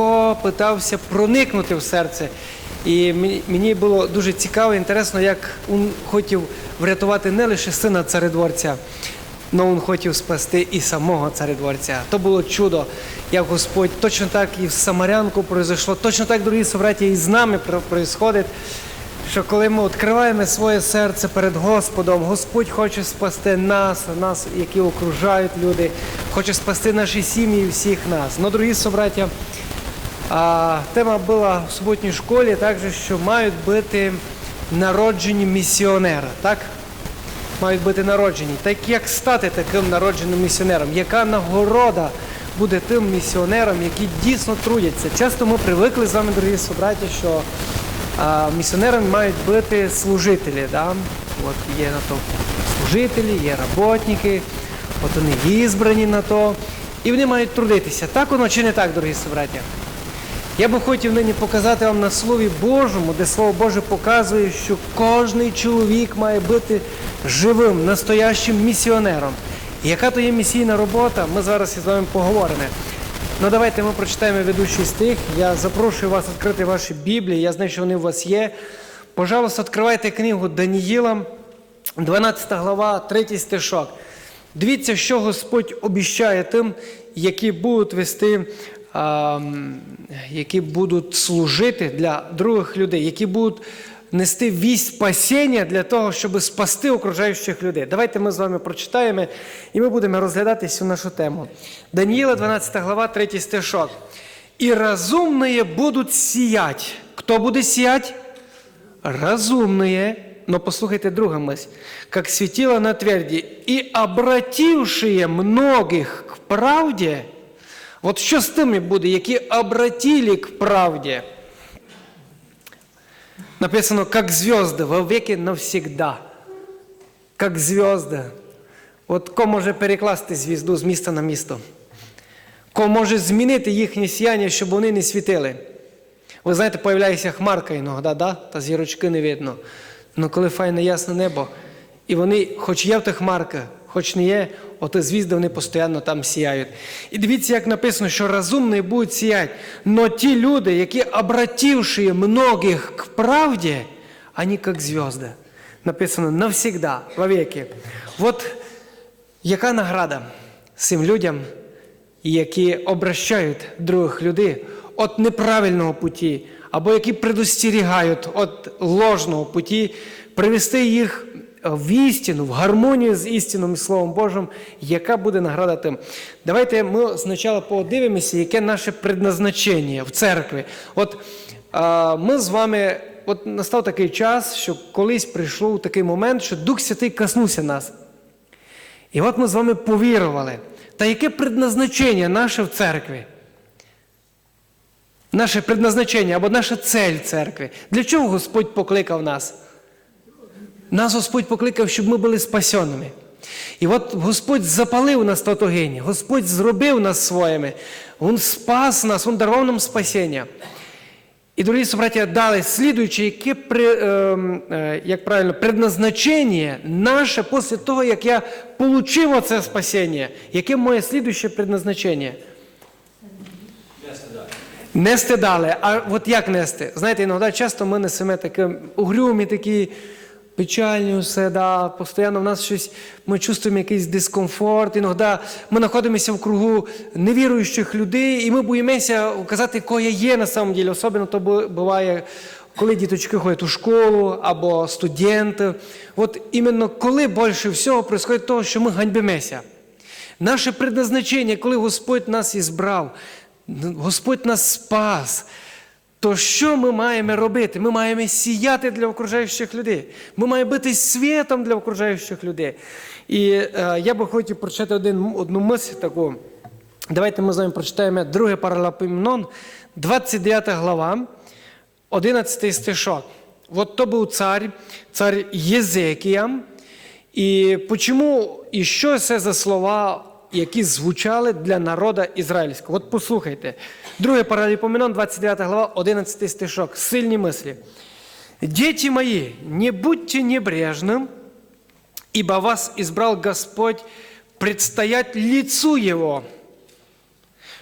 близько питався проникнути в серце. І мені- було дуже цікаво, і інтересно, як він хотів врятувати не лише сина царедворця, але він хотів спасти і самого царедворця. То було чудо, як Господь точно так і в Самарянку произошло, точно так, дорогі собраті, і з нами происходить що коли ми відкриваємо своє серце перед Господом, Господь хоче спасти нас, нас, які окружають люди, хоче спасти наші сім'ї і всіх нас. Ну, дорогі собраття, тема була в суботній школі, також, що мають бути народжені місіонери, так? Мають бути народжені. Так як стати таким народженим місіонером? Яка нагорода буде тим місіонерам, які дійсно трудяться? Часто ми привикли з вами, дорогі собраті, що а, місіонерами мають бути служителі. Да? От є на то служителі, є роботники, от вони ізбрані на то, і вони мають трудитися. Так воно чи не так, дорогі собраті? Я би хотів нині показати вам на Слові Божому, де Слово Боже показує, що кожний чоловік має бути живим, настоящим місіонером. І яка то є місійна робота, ми зараз із вами поговоримо. Ну давайте ми прочитаємо ведучий стих. Я запрошую вас відкрити ваші Біблії. Я знаю, що вони у вас є. Пожалуйста, відкривайте книгу Даніїла, 12 глава, 3 стишок. Дивіться, що Господь обіщає тим, які будуть вести, які будуть служити для других людей, які будуть нести вість спасіння для того, щоб спасти окружаючих людей. Давайте ми з вами прочитаємо і ми будемо розглядати цю нашу тему. Даніїла, 12 глава, 3 стишок. «І розумні будуть сіять». Хто буде сіять? разумные, но послухайте друга мысль, как светило на тверди, и обратившие многих к правді, от що з тими буде, які обратили к правді? Написано, как звезды, во веки навсегда. Как звезды. От ко може перекласти звізду з міста на місто? Ко може змінити їхнє сіяння, щоб вони не світили? Ви знаєте, появляється хмарка іноді, да? та зірочки не видно. Ну коли файне ясне небо, і вони, хоч є в тих хмарка, хоч не є, ото звізди вони постійно там сіяють. І дивіться, як написано, що розумні будуть сіяти. Но ті люди, які обративши многих к правді, вони як звезди. Написано навсегда, вовеки. От яка награда цим людям, які обращають других людей від неправильного путі, або які предостерігають від ложного путі, привести їх в істину, в гармонію з істинним Словом Божим, яка буде награда тим. Давайте ми спочатку подивимося, яке наше предназначення в церкві. От ми з вами, от настав такий час, що колись прийшов такий момент, що Дух Святий коснувся нас. І от ми з вами повірували. Та яке предназначення наше в церкві? Наше предназначення або наша цель церкви. Для чого Господь покликав нас? Нас Господь покликав, щоб ми були спасеними. І от Господь запалив нас татогині, Господь зробив нас своїми, Він спас нас, Він дарував нам спасіння. І, дорогі собраття, далі слідуючи, яке при, е, як правильно, предназначення наше після того, як я отримав це спасіння, яке моє слідуюче предназначення? Нести далі. А от як нести? Знаєте, іноді часто ми несемо таке угрюмі, такі печальні усе, да, постійно в нас щось, ми чувствуємо якийсь дискомфорт, іноді ми знаходимося в кругу невіруючих людей, і ми боїмося казати, кого я є на самом деле. Особливо то буває, коли діточки ходять у школу або студенти. От іменно коли більше всього відбувається того, що ми ганьбимося. Наше предназначення, коли Господь нас ізбрав, Господь нас спас, то що ми маємо робити? Ми маємо сіяти для окружаючих людей. Ми маємо бути світом для окружаючих людей. І е, я би хотів прочитати один, одну мисль таку. Давайте ми з вами прочитаємо 2 Паралапоменон, 29 глава, 11 стишок. От то був цар, цар Єзекія. І почому, і що це за слова, які звучали для народу ізраїльського? От послухайте. Друге Параліпоменон, 29 глава, 11 стишок. Сильні мислі. «Дети мои, не будьте небрежным, ибо вас избрал Господь предстоять лицу Его».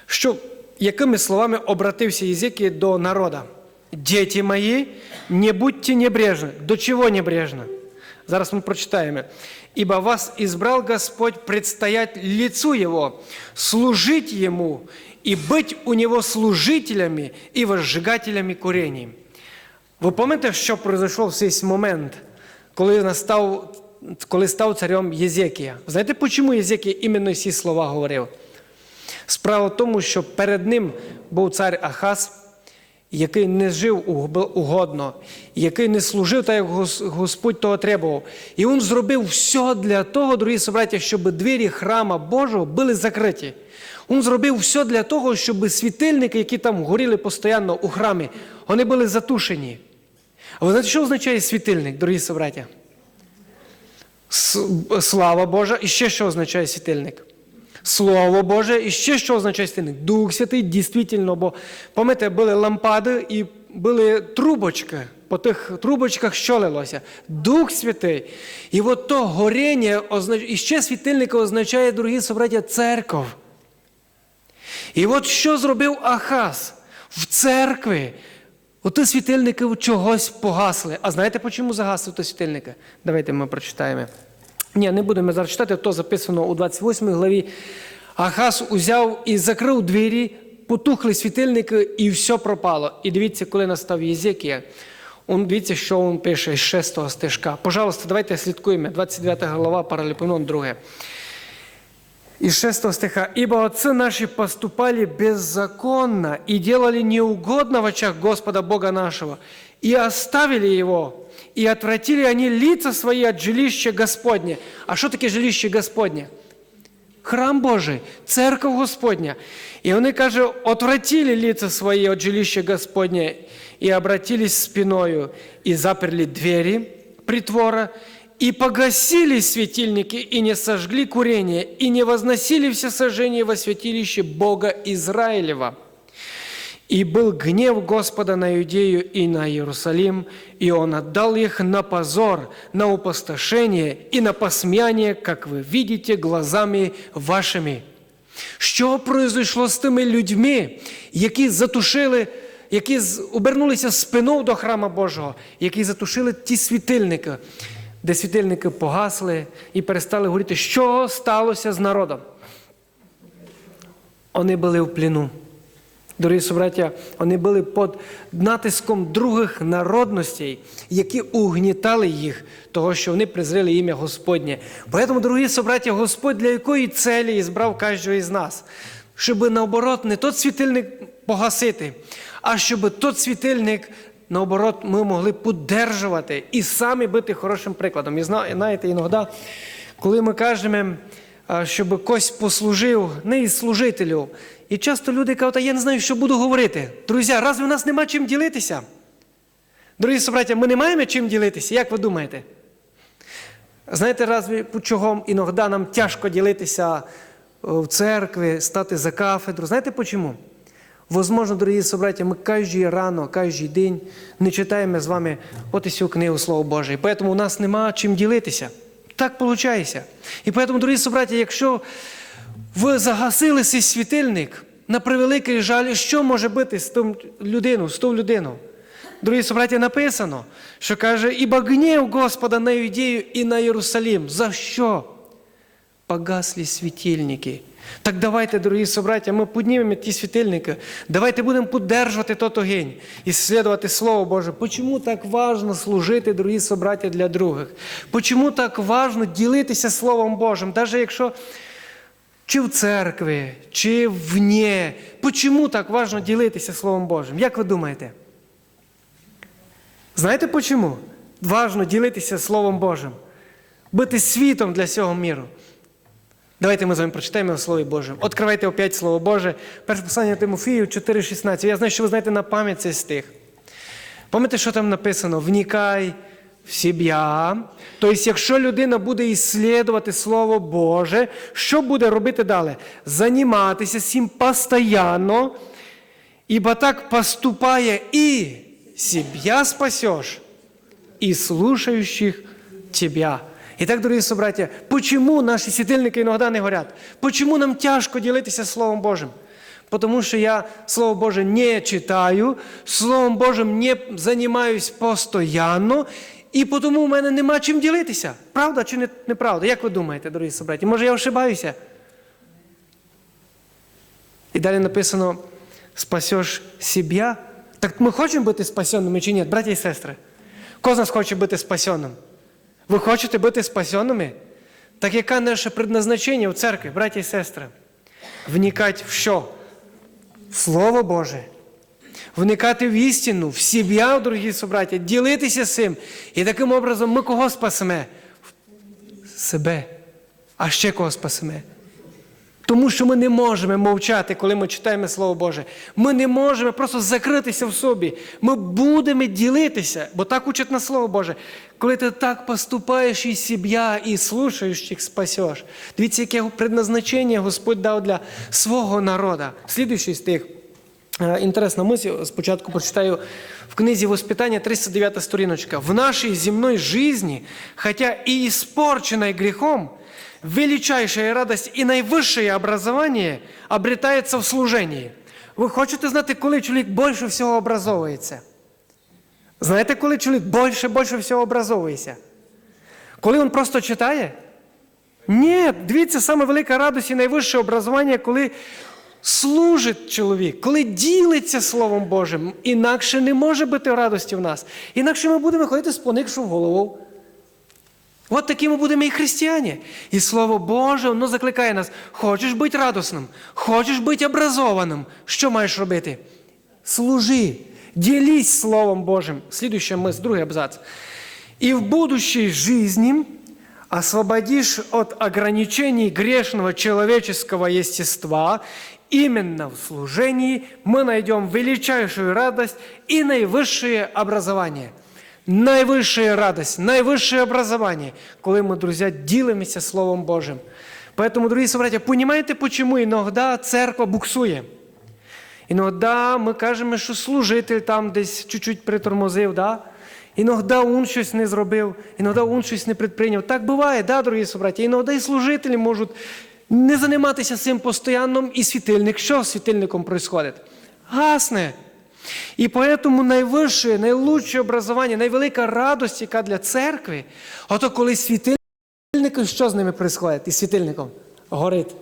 Що якими словами обратився Єзикія до народа. Діти мої, не будьте небрежны. До чого небрежно? Зараз ми прочитаємо. «Ибо вас избрал Господь предстоять лицу Его, служить Ему и быть у Него служителями и возжигателями курений». Ви пам'ятаєте, що произойшло в цей момент, коли настав, коли став царем Єзекія? Знаєте, чому Єзекія іменно ці слова говорив? Справа в тому, що перед ним був цар Ахаз, який не жив угодно, який не служив так, як Господь того требував. І він зробив все для того, дорогі собраті, щоб двері храма Божого були закриті. Він зробив все для того, щоб світильники, які там горіли постійно у храмі, вони були затушені. А ви знаєте, що означає світильник, дорогі собраті? Слава Божа. І ще що означає світильник? Слово Боже, і ще що означає світильник? Дух Святий, дійсно, бо пам'ятаєте, були лампади і були трубочки. По тих трубочках що лилося? Дух Святий. І от то горіння, означ... і ще світильник означає, дорогі собраття, церков. І от що зробив Ахаз в церкві? Оті світильники чогось погасли. А знаєте, чому загасли ті світильники? Давайте ми прочитаємо. Ні, не будемо зараз читати, то записано у 28 главі. Ахаз узяв і закрив двері, потухли світильники, і все пропало. І дивіться, коли настав Єзекія, он, дивіться, що він пише з 6 стежка. Пожалуйста, давайте слідкуємо. 29 глава, Параліпоменон 2. Из 6 стиха. «Ибо отцы наши поступали беззаконно и делали неугодно в очах Господа Бога нашего, и оставили Его, и отвратили они лица свои от жилища Господня». А что таке жилище Господне? Храм Божий, церковь Господня. И они, каже, отвратили лица свои от жилища Господня, и обратились спиною, и заперли двери притвора, и погасили светильники, и не сожгли курение, и не возносили все сожжения во святилище Бога Израилева. И был гнев Господа на Иудею и на Иерусалим, и Он отдал их на позор, на опустошение и на посмяние, как вы видите глазами вашими. Що произошло з тими людьми, які затушили, які обернулися спиною до храма Божого, які затушили ті світильники, де світильники погасли і перестали говорити, що сталося з народом? Вони були в пліну. Дорогі собраття, вони були під натиском других народностей, які угнітали їх, того, що вони презрили ім'я Господнє. Поэтому, дорогі собраття, Господь для якої целі ізбрав кожного із нас? Щоб наоборот не тот світильник погасити, а щоб тот світильник, наоборот, ми могли поддержувати і самі бути хорошим прикладом. І знаєте, іноді, коли ми кажемо, щоб когось послужив, не із служителів. І часто люди кажуть, а я не знаю, що буду говорити. Друзі, разве в нас нема чим ділитися? Дорогі собраття, ми не маємо чим ділитися, як ви думаєте? Знаєте, разве чого іноді нам тяжко ділитися в церкві, стати за кафедру? Знаєте чому? Возможно, дорогі собраття, ми кожен рано, кожен день не читаємо з вами от і цю книгу Слова Боже. І тому у нас нема чим ділитися. Так виходить. І тому, дорогі собраття, якщо ви загасили цей світильник, на превеликий жаль, що може бути з тим людину, з ту людину? Дорогі собраті, написано, що каже, ібо гнів Господа на Юдею і на Єрусалим. За що? Погасли світильники. Так давайте, дорогі собраття, ми піднімемо ті світильники, давайте будемо піддержувати тот огонь і слідувати Слово Боже. Почому так важно служити, дорогі собраття, для других? Почому так важно ділитися Словом Божим, навіть якщо чи в церкві, чи вне. Почому так важно ділитися Словом Божим? Як ви думаєте? Знаєте чому? Важно ділитися Словом Божим, бути світом для цього міру. Давайте ми з вами прочитаємо в Слові Божому. Откривайте опять Слово Боже. Перше послання Тимофію 4,16. Я знаю, що ви знаєте на пам'ять цей стих. Пам'ятаєте, що там написано? Вникай себе. Тобто, якщо людина буде іслідувати Слово Боже, що буде робити далі? Заніматися цим постійно, ибо так поступає і себя спасешь, и слушающих тебя. Итак, дорогі собратья, почему наші світильники іноді не горять? Почему нам тяжко ділитися Словом Божим? Потому що я Слово Боже не читаю, Словом Божим не займаюсь постоянно, і тому в мене нема чим ділитися. Правда чи не, неправда? Як ви думаєте, дорогі собраті? Може я ошибаюся? І далі написано: спасеш себе. Так ми хочемо бути спасенними чи ні, браті і сестри? Кого з нас хоче бути спасенним? Ви хочете бути спасенними? Так яке наше предназначення в церкві, браті і сестри? Вникати в що? Слово Боже. Вникати в істину, в себе, дорогі собраті, ділитися цим. І таким образом ми кого спасемо? Себе. А ще кого спасемо? Тому що ми не можемо мовчати, коли ми читаємо Слово Боже. Ми не можемо просто закритися в собі. Ми будемо ділитися, бо так учить на Слово Боже. Коли ти так поступаєш і себе, і слушаючих спасеш. Дивіться, яке предназначення Господь дав для свого народу. Слідуючий стих. Е, Інтересна мисль, спочатку прочитаю в книзі «Воспитання» 309 сторіночка. В нашей земной жизни, хотя и испорченной грехом, величайшая радость и наивысшее образование обретается в служении. Ви хочете знати, коли чоловік більше всього образовується? Знаєте, коли чоловік більше, більше всього образовується? Коли він просто читає? Ні, дивіться, саме велика радость і найвище образування, коли служить чоловік, коли ділиться Словом Божим, інакше не може бути радості в нас. Інакше ми будемо ходити з поникшу голову. От такі ми будемо і християні. І Слово Боже, воно закликає нас: хочеш бути радосним, хочеш бути образованим. Що маєш робити? Служи, ділись Словом Божим. Слідуюча мисль, другий абзац. И в будущей жизни освободишь от ограничений грешного человеческого естества, именно в служении мы найдем величайшую радость и наивысшее образование. Найвища радость, найвищее образование, коли ми, друзі, ділимося Словом Божим. Поэтому, дорогі собратья, понимаете, почему иногда церква буксує? Іногда ми кажемо, що служитель там десь чуть-чуть притормозив, да? Іноді он щось не зробив, іноді он щось не предприйняв. Так буває, да, дорогі собраті. Іноді і служителі можуть не займатися цим постійно, і світильник. Що з світильником відбувається? Гасне. І поэтому найвище, найлучше образування, найвелика радость, яка для церкви, ото коли світильник, що з ними відбувається? Із світильником горить.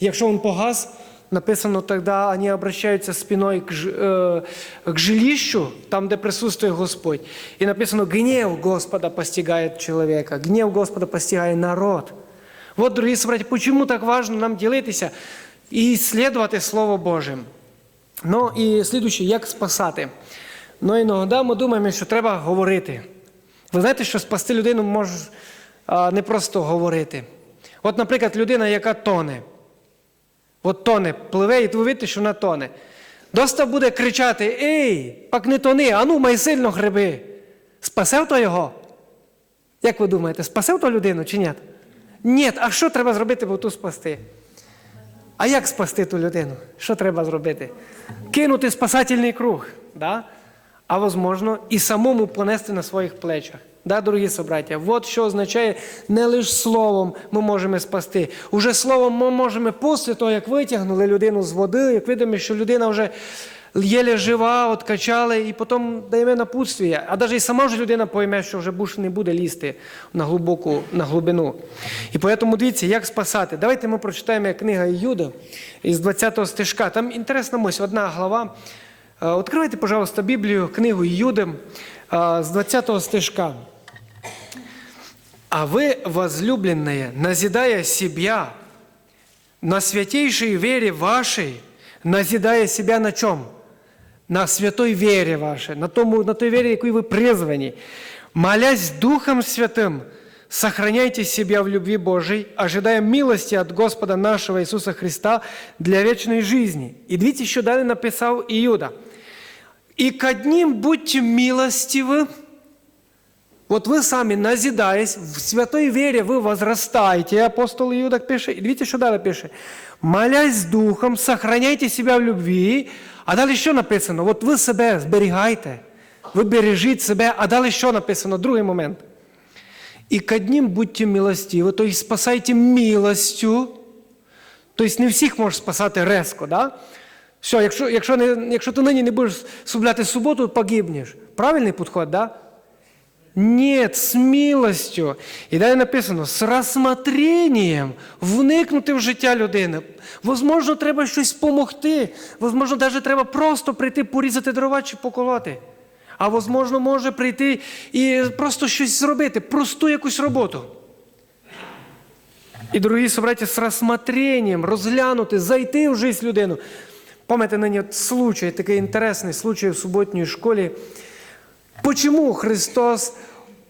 Якщо він погас, написано, тогда они обращаются спиной к, э, к жилищу, там, где присутствует Господь. И написано, гнев Господа постигает человека, гнев Господа постигает народ. Вот, дорогие собратья, почему так важно нам делитися і исследовать Слово Боже. Ну і слідуюче, як спасати. Ну іноді ми думаємо, що треба говорити. Ви знаєте, що спасти людину може не просто говорити. От, наприклад, людина, яка тоне. От тоне, пливе, і ви видите, що вона тоне. Доста буде кричати: Ей, пак не тони, ану, май сильно гриби. Спасев то його? Як ви думаєте, спасев то людину чи ні? Ні, а що треба зробити, бо ту спасти? А як спасти ту людину? Що треба зробити? Кинути спасательний круг, да? а можливо, і самому понести на своїх плечах. Да, дорогі собраття, от що означає не лише словом ми можемо спасти. Уже словом ми можемо після того, як витягнули людину з води, як видимо, що людина вже єле жива, откачали, і потім даємо напутствие. А навіть і сама вже людина пойме, що вже більше не буде лізти на глибоку на глибину. І тому дивіться, як спасати. Давайте ми прочитаємо книга Іюда із 20 стежка. Там інтересна мисль, одна глава. Е, Откривайте, пожалуйста, Біблію, книгу Іуди е, з 20 стежка. А вы, возлюбленные, назидая себя на святейшей вере вашей, назидая себя на чем? На святой вере вашей, на, тому, на той вере, якой вы призвані, молясь Духом Святым, сохраняйте себя в любви Божией, ожидая милости от Господа нашего Иисуса Христа для вечной жизни. И видите, що далі написав Іуда. «И к одним будьте милостивы, Вот вы сами, назидаясь, в святой вере вы возрастаете, апостол Иуда пише, и видите, что далее пише? Молясь духом, сохраняйте себя в любви, а далі що написано? От ви себе зберігайте, ви бережіть себе, а далі що написано? Другий момент. І к одним будьте милостиві, то есть спасайте милостю, тобто не всіх може спасати резко, да? Все, якщо, якщо, не, якщо ти нині не будеш соблюдати суботу, погибнеш. Правильний підход, да? Нет, з милостю. І далі написано, з розсмотренням вникнути в життя людини. Возможно, треба щось допомогти. Возможно, навіть треба просто прийти порізати дрова чи поколоти. А возможно, може прийти і просто щось зробити, просту якусь роботу. І, дорогі собраті, з розсмотренням розглянути, зайти в життя людину. Пам'ятаєте, нині случай, такий інтересний случай в суботній школі. Почому Христос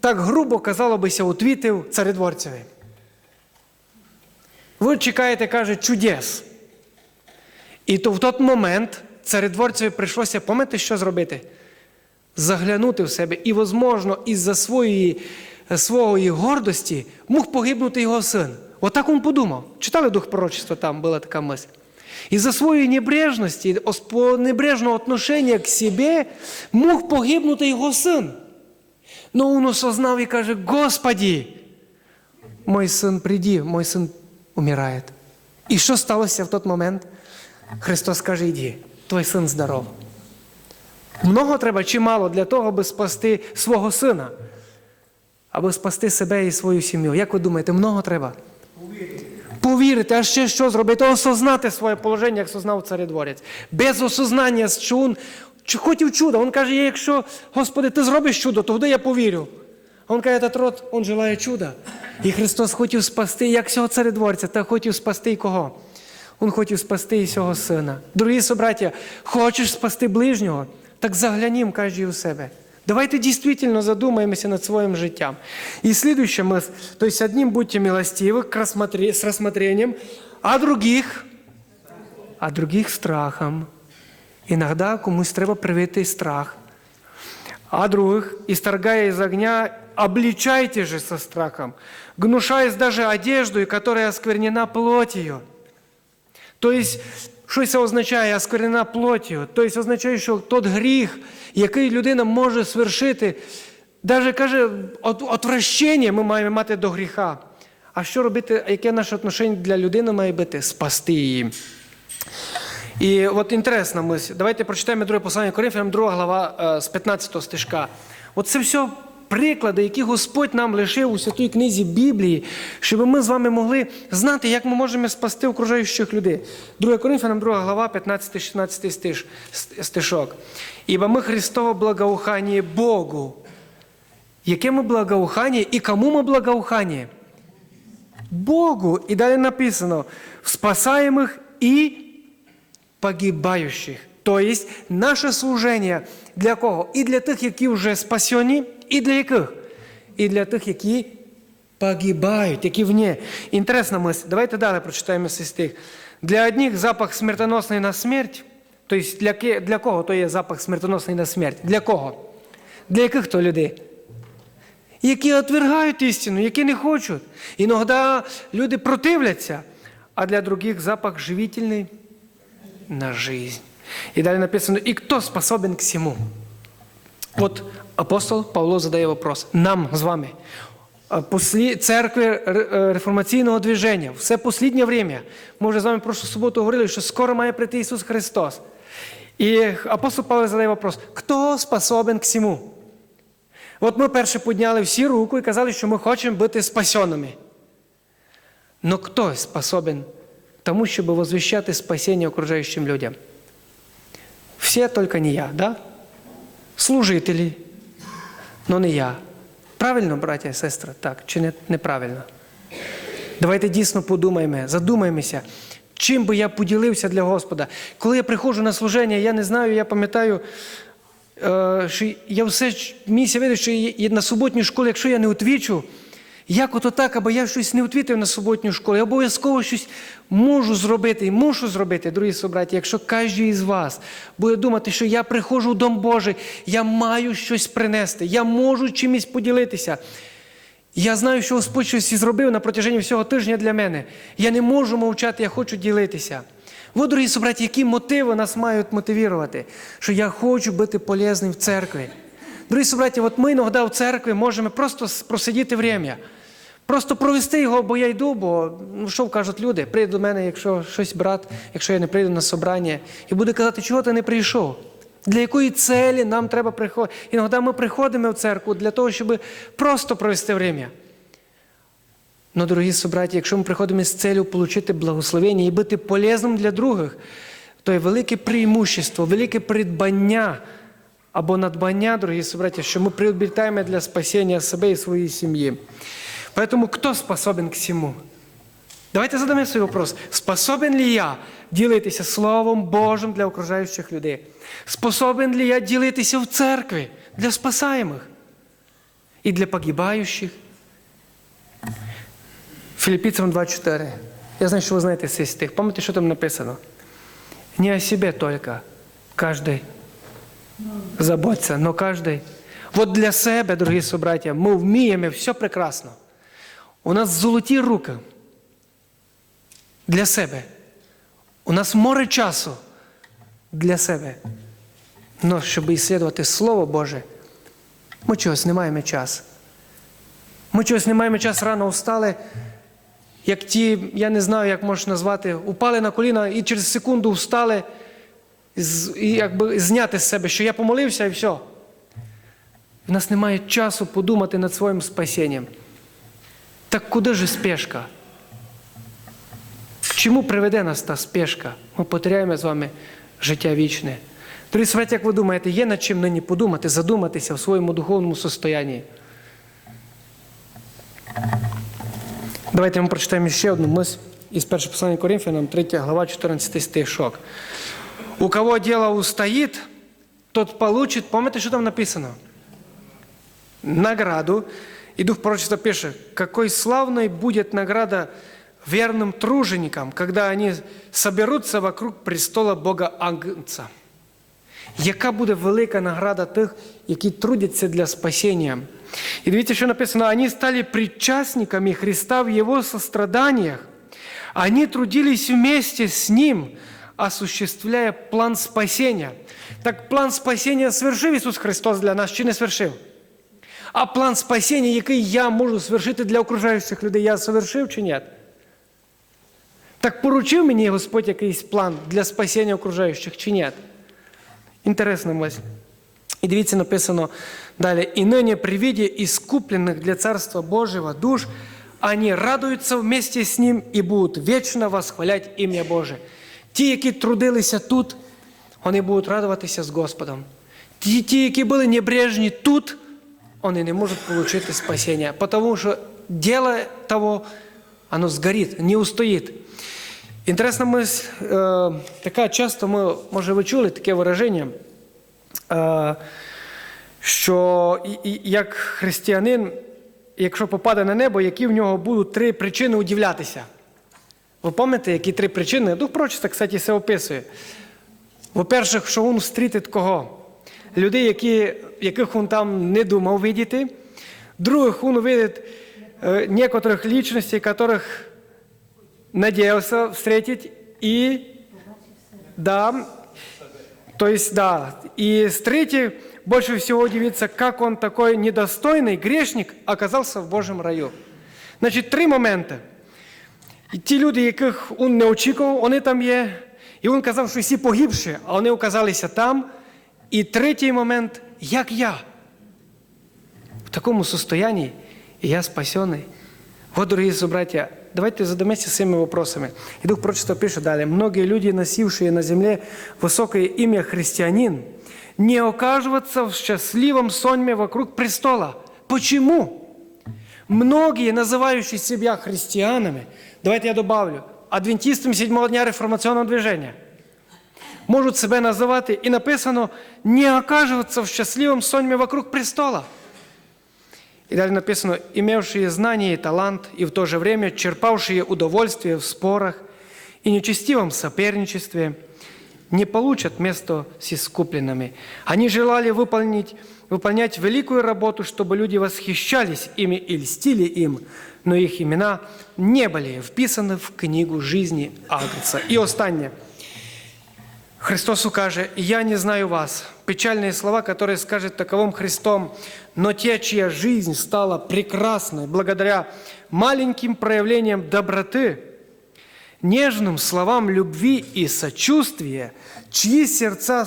так грубо, казало бися, отвітив царедворцеві? Ви чекаєте, каже, чудес. І то в той момент царедворцеві прийшлося, пам'ятаєте, що зробити? Заглянути в себе. І, возможно, із-за своєї, своєї гордості мог погибнути його син. Отак він подумав. Читали дух пророчества, там була така мисль. Из-за своей небрежности, небрежного отношения к себе мог погибнути його син. Но він осознав і каже, Господи, мой син приди, мой син умирає. І що сталося в той момент? Христос каже, іди, твій син здоров. Много треба чи мало для того, аби спасти свого сина, аби спасти себе і свою сім'ю. Як ви думаєте, много треба? Повірити, а ще що зробити? Осознати своє положення, як сознав царедворець. Без осознання, він хотів чуда. Він каже, якщо, Господи, ти зробиш чудо, то тоді я повірю. А він каже, этот род, він желає чуда. І Христос хотів спасти як цього царедворця, та хотів спасти і кого? Він хотів спасти і цього сина. Дорогі собраття, хочеш спасти ближнього, так заглянім кожен у себе. Давайте действительно задумаемся над своим життям. И следующее мы, то есть одним будьте милостивы к рассмотре, с рассмотрением, а других, а других страхом. Иногда комусь треба привити страх. А других, исторгая из огня, обличайте же со страхом, гнушаясь даже одеждой, которая осквернена плотью. То есть, що це означає осквернена плоттю? Тобто означає, що тот гріх, який людина може свершити, навіть каже, от, отвращення ми маємо мати до гріха. А що робити, яке наше отношення для людини має бути? Спасти її. І от інтересна мисль. Давайте прочитаємо друге послання Коринфянам, 2 глава е, з 15 стишка. От це все приклади, які Господь нам лишив у святій книзі Біблії, щоб ми з вами могли знати, як ми можемо спасти окружаючих людей. 2 Коринфянам, 2 глава, 15-16 стиш, стишок. Ібо ми Христово благоухання Богу. Яке ми благоухання і кому ми благоухання? Богу. І далі написано: спасаємих і погибаючих. Тобто наше служення для кого? І для тих, які вже спасені, і для яких? І для тих, які погибають, які вне. Інтересна мисль. Давайте далі прочитаємо цей стих. Для одних запах смертоносний на смерть. Тобто для, для кого то є запах смертоносний на смерть? Для кого? Для яких то людей? Які отвергають істину, які не хочуть. Іноді люди противляться, а для других запах живительний на жизнь. И далее написано, и кто способен к всему? Вот апостол Павло задає вопрос нам з вами. А Послі... Церкви е, реформаційного движення, все посліднє время. Ми вже з вами прошлу суботу говорили, що скоро має прийти Ісус Христос. І апостол Павло задає вопрос, хто способен к всему? От ми перше підняли всі руку і казали, що ми хочемо бути спасеними. Но хто способен тому, щоб возвещати спасіння окружаючим людям? Все, только не я, да? Служителі, но не я. Правильно, браття і сестри? Так, чи не, неправильно? Давайте дійсно подумаємо, задумаємося, чим би я поділився для Господа. Коли я приходжу на служення, я не знаю, я пам'ятаю, е, що я все місія видив, що на суботній школі, якщо я не отвічу, як ото так, або я щось не отвітив на суботню школу, я обов'язково щось можу зробити і мушу зробити, дорогі собраті, якщо кожен із вас буде думати, що я приходжу в Дом Божий, я маю щось принести, я можу чимось поділитися. Я знаю, що Господь щось зробив на протяженні всього тижня для мене. Я не можу мовчати, я хочу ділитися. Ви, дорогі собраті, які мотиви нас мають мотивувати, що я хочу бути полезним в церкві. Дорогі собраті, от ми іноді в церкві можемо просто просидіти время. Просто провести його, бо я йду, бо ну що кажуть люди, прийде до мене, якщо щось брат, якщо я не прийду на собрання, і буде казати, чого ти не прийшов. Для якої целі нам треба приходити? Іноді ми приходимо в церкву для того, щоб просто провести время. Ну, дорогі собраті, якщо ми приходимо з целью отримати благословення і бути полезним для других, то є велике преимущество, велике придбання або надбання, дорогі собраті, що ми приобретаємо для спасіння себе і своєї сім'ї. Поэтому кто способен к всему? Давайте задамо свій вопрос. Способен ли я ділитися Словом Божим для окружаючих людей? Способен ли я ділитися в церкві для спасаємих і для погибаючих? Филиппийцам 2.4. Я знаю, що ви знаєте цей стих. Пам'ятаєте, що там написано? Не о себе только. Каждый заботиться, но каждый. Вот для себе, дорогі собраття, ми вміємо все прекрасно. У нас золоті руки для себе. У нас море часу для себе. Но щоб іслідувати Слово Боже, ми чогось не маємо час. Ми чогось не маємо час рано встали, як ті, я не знаю, як можеш назвати, упали на коліна і через секунду встали, і якби зняти з себе, що я помолився і все. В нас немає часу подумати над своїм спасінням. Так куди ж спешка? К чому приведе нас та спешка? Ми потеряємо з вами життя вічне. Дорогі святі, як ви думаєте, є над чим нині подумати, задуматися в своєму духовному состоянні? Давайте ми прочитаємо ще одну мисль із першого послання Коринфянам, 3 глава, 14 стишок. У кого дело устоит, тот получит, помните, що там написано? Награду. И Дух Пророчества пишет, какой славной будет награда верным труженикам, когда они соберутся вокруг престола Бога Агнца. Яка буде велика награда тих, які трудяться для спасіння? І дивіться, що написано, вони стали причастниками Христа в Его состраданиях. Они трудились вместе с Ним, осуществляя план спасения. Так план спасения свершив Ісус Христос для нас чи не свершив? А план спасіння, який я можу свершити для окружаючих людей, я совершив чи ні? Так поручив мені Господь якийсь план для спасіння окружаючих чи ні? Інтересна мисль. І дивіться, написано далі. «І ныне при виде для Царства Божьего душ, они радуются вместе с Ним и будут вечно восхвалять ім'я Боже». Ті, які трудилися тут, вони будуть радуватися з Господом. Ті які були небрежні тут, вони не можуть отримати спасіння, тому що діло того, оно згорить, не устоїть. Інтересна мисль, е, така часто ми, може, ви чули таке вираження, е, що і- і- як християнин, якщо попаде на небо, які в нього будуть три причини удивлятися. Ви пам'ятаєте, які три причини? Дух прочиста, кстати, це описує. Во-перше, що він зустрітить кого? Людей, які, яких він там не думав видіти. Других, він увидить е, некоторых личностей, которых надеялся встретить. И, да, то есть, да. И с третьей, больше всего удивиться, как он такой недостойный грешник оказался в Божьем раю. Значить, три моменти. І ті люди, яких він не очікував, вони там є. І він казав, що всі погибші, а вони оказалися там. І третій момент, як я. В такому состоянии, и я спасенный. Вот, дорогие собратья, давайте задамся всеми вопросами. И Дух Прочества пишет далее. Многие люди, носившие на земле высокое имя христианин, не окажутся в счастливом сонме вокруг престола. Почему? Многие, называющие себя христианами, давайте я добавлю, адвентистами седьмого дня реформационного движения, можуть себе називати, і написано, не окажутся в счастливом сонме вокруг престола. И далее написано, имевшие знания и талант, и в то же время черпавшие удовольствие в спорах и нечестивом соперничестве, не получат место с искупленными. Они желали выполнить, выполнять великую работу, чтобы люди восхищались ими и льстили им, но их имена не были вписаны в книгу жизни Агнца. И останнє. Христос укаже, «Я не знаю вас». Печальные слова, которые скажет таковым Христом. Но те, чья жизнь стала прекрасной благодаря маленьким проявлениям доброты, нежным словам любви и сочувствия, чьи сердца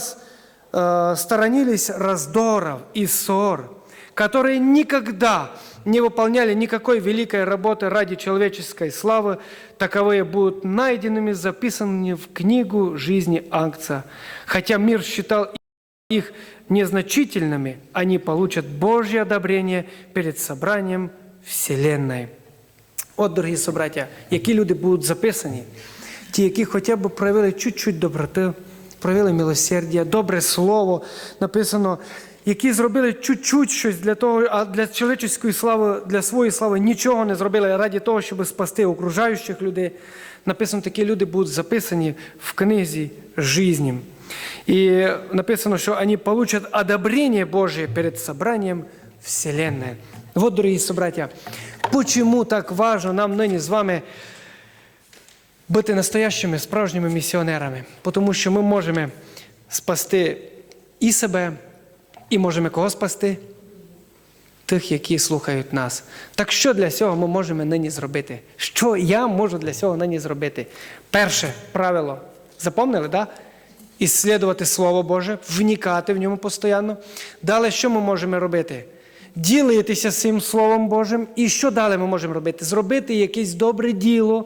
э, сторонились раздоров и ссор, которые никогда не выполняли никакой великой работы ради человеческой славы, таковые будут найденными, записанными в книгу жизни Ангца. Хотя мир считал их незначительными, они получат Божье одобрение перед собранием Вселенной. От, дорогі собраття, які люди будуть записані, ті, які хоча б проявили чуть-чуть доброти, проявили милосердя, добре слово, написано, які зробили чуть-чуть щось для того, а для чоловічої слави, для своєї слави нічого не зробили раді того, щоб спасти окружаючих людей. Написано, такі люди будуть записані в книзі жизни. І написано, що вони получат одобрение Божие перед собранием Вселенной. Вот, дорогі собраття, почему так важно нам нині з вами бути настоящими справжніми місіонерами? Тому що ми можемо спасти і себе, і можемо кого спасти? Тих, які слухають нас. Так що для цього ми можемо нині зробити? Що я можу для цього нині зробити? Перше правило. Запомнили? Да? Іслідувати Слово Боже, вникати в ньому постійно. Далі що ми можемо робити? Ділитися цим Словом Божим. І що далі ми можемо робити? Зробити якесь добре діло,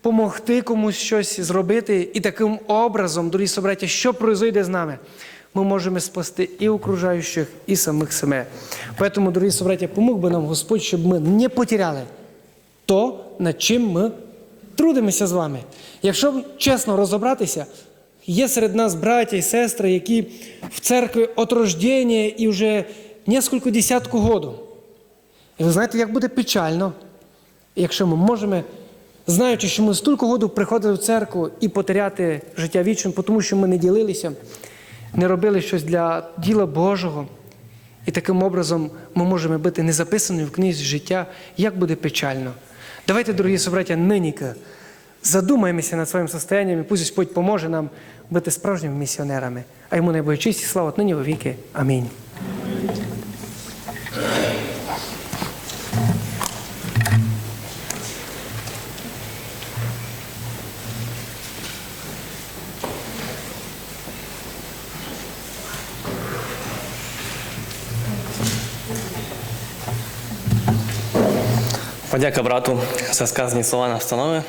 помогти комусь щось зробити. І таким образом, дорогі собраті, що произойде з нами? Ми можемо спасти і окружаючих, і самих себе. Тому, дорогі собраті, помог би нам Господь, щоб ми не потеряли то, над чим ми трудимося з вами. Якщо чесно розібратися, є серед нас браття і сестри, які в церкві от рождення і вже несколько десятку году. І ви знаєте, як буде печально, якщо ми можемо, знаючи, що ми стільки году приходили в церкву і потеряти життя вічне, тому що ми не ділилися, не робили щось для діла Божого. І таким образом ми можемо бути незаписаною в книзі життя, як буде печально. Давайте, дорогі собраття, ниніка задумаємося над своїм состоянням, і пусть Господь поможе нам бути справжніми місіонерами. А йому найбільше честь і слава нині вовіки. Амінь. Подяка брату за сказані слова настанови.